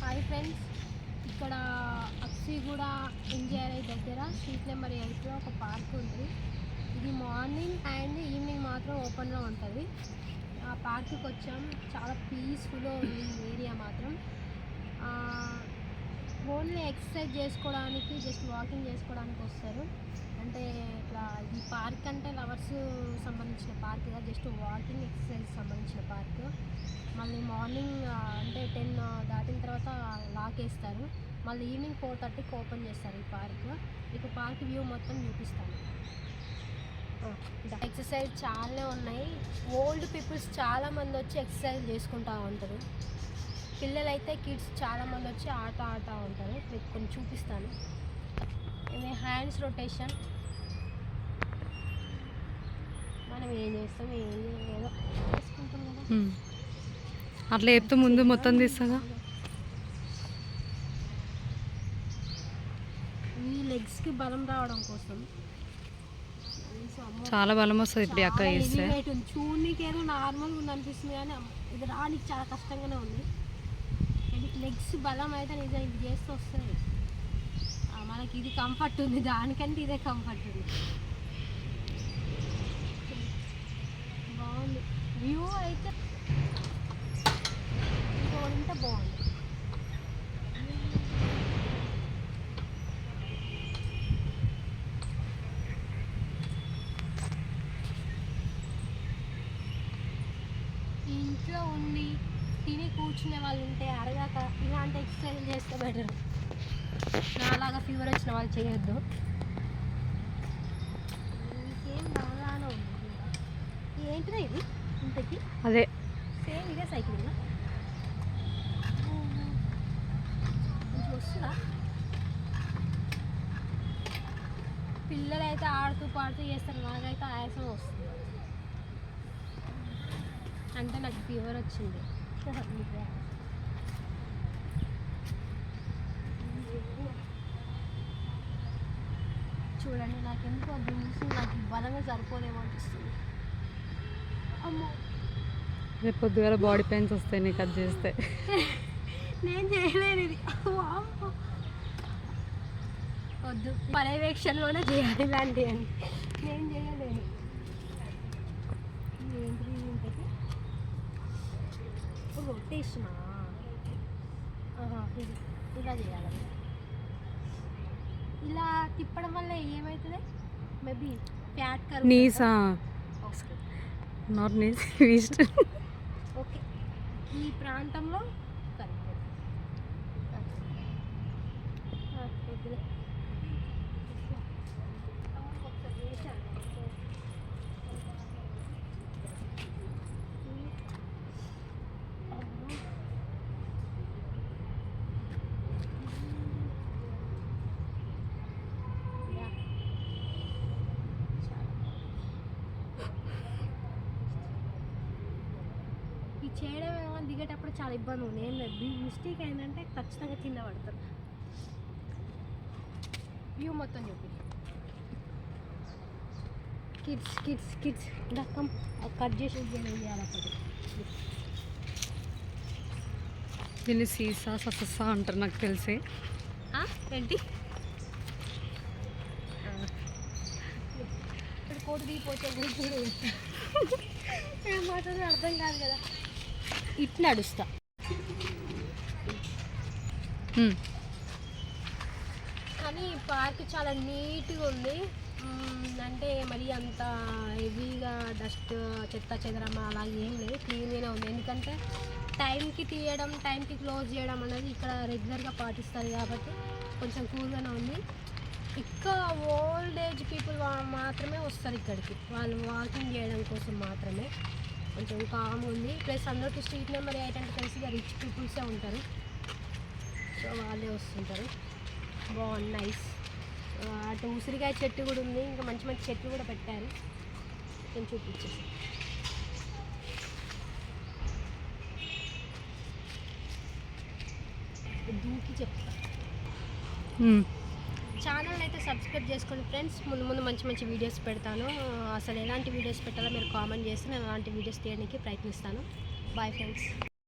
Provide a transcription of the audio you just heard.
Hi friends ఇక్కడ అక్సిగూడ NGRI దగ్గర స్ట్రీట్ నెంబర్ ఎయిట్లో ఒక పార్క్ ఉంది. ఇది మార్నింగ్ అండ్ ఈవినింగ్ మాత్రం ఓపెన్లో ఉంటుంది. ఆ పార్క్కి వచ్చాం. చాలా పీస్ఫుల్గా ఉంది ఏరియా మాత్రం. ఓన్లీ ఎక్సర్సైజ్ చేసుకోవడానికి జస్ట్ వాకింగ్ చేసుకోవడానికి వస్తారు. అంటే పార్క్ అంటే లవర్స్ సంబంధించిన పార్క్ కాదు జస్ట్ వాకింగ్ ఎక్సర్సైజ్ సంబంధించిన పార్క్. మళ్ళీ మార్నింగ్ అంటే టెన్ దాటిన తర్వాత లాక్ వేస్తారు మళ్ళీ ఈవినింగ్ ఫోర్ థర్టీకి ఓపెన్ చేస్తారు ఈ పార్క్. మీకు పార్క్ వ్యూ మొత్తం చూపిస్తాను. ఎక్సర్సైజ్ చాలా ఉన్నాయి. ఓల్డ్ పీపుల్స్ చాలామంది వచ్చి ఎక్సర్సైజ్ చేసుకుంటూ ఉంటారు. పిల్లలైతే కిడ్స్ చాలామంది వచ్చి ఆట ఆడుతూ ఉంటారు. మీకు కొన్ని చూపిస్తాను. ఇవి హ్యాండ్స్ రొటేషన్. మనం ఏం చేస్తాం ఏం చేయం, ఏదో చేసుకుంటాం కదా. ఉమ్. అట్లా చెప్తే ముందు మొత్తం తీస్తాగా? ఈ లెగ్స్కి బలం రావడం కోసం. చాలా బలం వస్తుంది ఇప్పుడు అక్క చాలా చేస్తే. heavy weight ఉంది. చూడనీకి ఏదో నార్మల్గా ఉంది అనిపిస్తుంది కానీ ఇది రానికి చాలా కష్టంగానే ఉంది. లెగ్స్ బలం అయితే నిజం ఇది చేస్తే వస్తుంది. మనకి ఇది కంఫర్ట్ ఉంది. దానికంటే ఇదే కంఫర్ట్ ఉంది. బాగుంది. వ్యూ అయితే ఇంకో బాగుంది. ఇంట్లో ఉండి తిని కూర్చునే వాళ్ళు ఉంటే అరగాక ఇలాంటి ఎక్సర్సైజ్ చేస్తే బెటర్ నాలాగా ఫీవర్ వచ్చిన వాళ్ళు చేయొద్దు ఇంకేం బాగానే ఉంది ఏంటిదా ఇది? ఇంతకి? అదే. సేమ్ ఇదే సైకిల్ కొంచెం వస్తుందా? పిల్లలు అయితే ఆడుతూ పాడుతూ చేస్తారు నాకైతే ఆయాసం వస్తుంది. అంటే నాకు ఫీవర్ వచ్చింది. చూడండి నాకు ఎందుకో దించి నాకు ఈ బలమే సరిపోదేమో అనిపిస్తుంది. రేపు పొద్దుగాల బాడీ పెయిన్స్ వస్తాయి నీకు అది చేస్తే. నేను చేయలేను ఇది. వద్దు. పర్యవేక్షణలోనే చేయాలి ఇలాంటివన్నీ నేను చేయలేను. రొటేషనా ఇది ఇలా చేయాలి. ఇలా తిప్పడం వల్ల ఏమవుతుంది మేబీ ఫ్యాట్ కరువు నీసా? Not nice east okay. ఈ ప్రాంతంలో కరెక్ట్. ఈ చేయడం ఏమో దిగేటప్పుడు చాలా ఇబ్బంది ఉంది. ఏం లేదు మిస్టేక్ అయిందంటే ఖచ్చితంగా కింద పడతారు. వ్యూ మొత్తం చూపి. కిడ్స్ కిడ్స్ కిడ్స్ దక్కం కట్ చేసి చేయాలి అప్పుడు దీన్ని సీసా సససా అంటారు నాకు తెలిసి? ఏంటి? ఇప్పుడు కోటి దిగిపోతే. ఏం మాట్లాడో అర్థం కాదు కదా. ఇట్లా నడుస్తా. కానీ పార్క్ చాలా నీట్గా ఉంది. అంటే మరి అంత హెవీగా డస్ట్ చెత్త చెదరమ అలా ఏం లేదు. క్లీన్గానే ఉంది. ఎందుకంటే టైంకి తీయడం టైంకి క్లోజ్ చేయడం అనేది ఇక్కడ రెగ్యులర్గా పాటిస్తారు కాబట్టి కొంచెం కూల్గానే ఉంది. ఇంకా ఓల్డ్ ఏజ్ పీపుల్ మాత్రమే వస్తారు ఇక్కడికి. వాళ్ళు వాకింగ్ చేయడం కోసం మాత్రమే. కొంచెం కామ్ ఉంది. ప్లస్ అందరికీ స్ట్రీట్ నెంబర్ ఎయిట్ అంటే తెలిసి రిచ్ పీపుల్సే ఉంటారు. సో వాళ్ళే వస్తుంటారు. బాగుంది నైస్ అటు ఉసిరికాయ చెట్టు కూడా ఉంది. ఇంకా మంచి మంచి చెట్లు కూడా పెట్టారు. నేను చూపించేసి. దూకి చెప్తా. ఛానల్ అయితే సబ్స్క్రైబ్ చేసుకోండి ఫ్రెండ్స్. ముందు ముందు మంచి మంచి వీడియోస్ పెడతాను. అసలు ఎలాంటి వీడియోస్ పెట్టాలో మీరు కామెంట్ చేస్తే నేను అలాంటి వీడియోస్ తీయడానికి ప్రయత్నిస్తాను. Bye friends